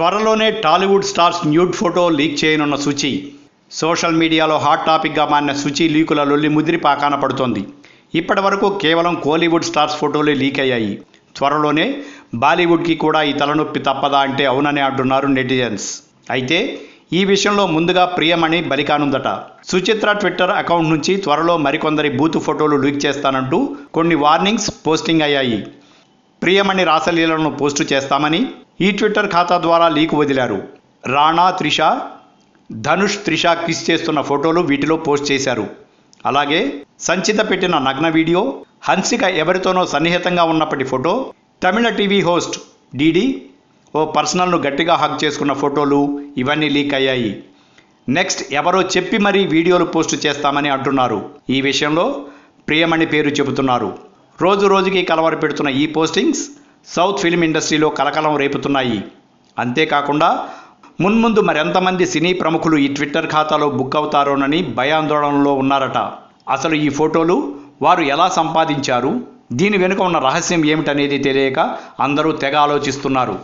త్వరలోనే Tollywood stars nude photo leak చేయనున్న Suchi. Social మీడియాలో హాట్ టాపిక్గా మారిన సుచి లీకుల లొల్లి ముదిరి పాకాన పడుతోంది. ఇప్పటి వరకు కేవలం కోలీవుడ్ స్టార్స్ ఫోటోలే లీక్ అయ్యాయి. త్వరలోనే బాలీవుడ్కి కూడా ఈ తలనొప్పి తప్పదా అంటే అవునని అంటున్నారు నెటిజన్స్. అయితే ఈ విషయంలో ముందుగా ప్రియమణి బలికానుందట. సుచిత్ర ట్విట్టర్ అకౌంట్ నుంచి త్వరలో మరికొందరి బూత్ ఫోటోలు లీక్ చేస్తానంటూ కొన్ని వార్నింగ్స్ పోస్టింగ్ అయ్యాయి. ప్రియమణి రాసలీలను పోస్టు చేస్తామని ఈ ట్విట్టర్ ఖాతా ద్వారా లీక్ వదిలారు. రాణా త్రిష ధనుష్ త్రిష కిస్ చేస్తున్న ఫోటోలు వీటిలో పోస్ట్ చేశారు. అలాగే సంచిత పెట్టిన నగ్న వీడియో హన్సిక ఎవరితోనో సన్నిహితంగా ఉన్నప్పటి ఫోటో తమిళ టీవీ హోస్ట్ డీడీ ఓ పర్సనల్ను గట్టిగా హక్ చేసుకున్న ఫోటోలు ఇవన్నీ లీక్ అయ్యాయి. నెక్స్ట్ ఎవరో చెప్పి మరీ వీడియోలు పోస్ట్ చేస్తామని అంటున్నారు. ఈ విషయంలో ప్రియమణి పేరు చెబుతున్నారు. రోజు రోజుకి కలవర పెడుతున్న ఈ పోస్టింగ్స్ సౌత్ ఫిల్మ్ ఇండస్ట్రీలో కలకలం రేపుతున్నాయి. అంతేకాకుండా మున్ముందు మరెంతమంది సినీ ప్రముఖులు ఈ ట్విట్టర్ ఖాతాలో బుక్ అవుతారోనని భయాందోళనలో ఉన్నారట. అసలు ఈ ఫోటోలు వారు ఎలా సంపాదించారు? దీని వెనుక ఉన్న రహస్యం ఏమిటనేది తెలియక అందరూ తెగ ఆలోచిస్తున్నారు.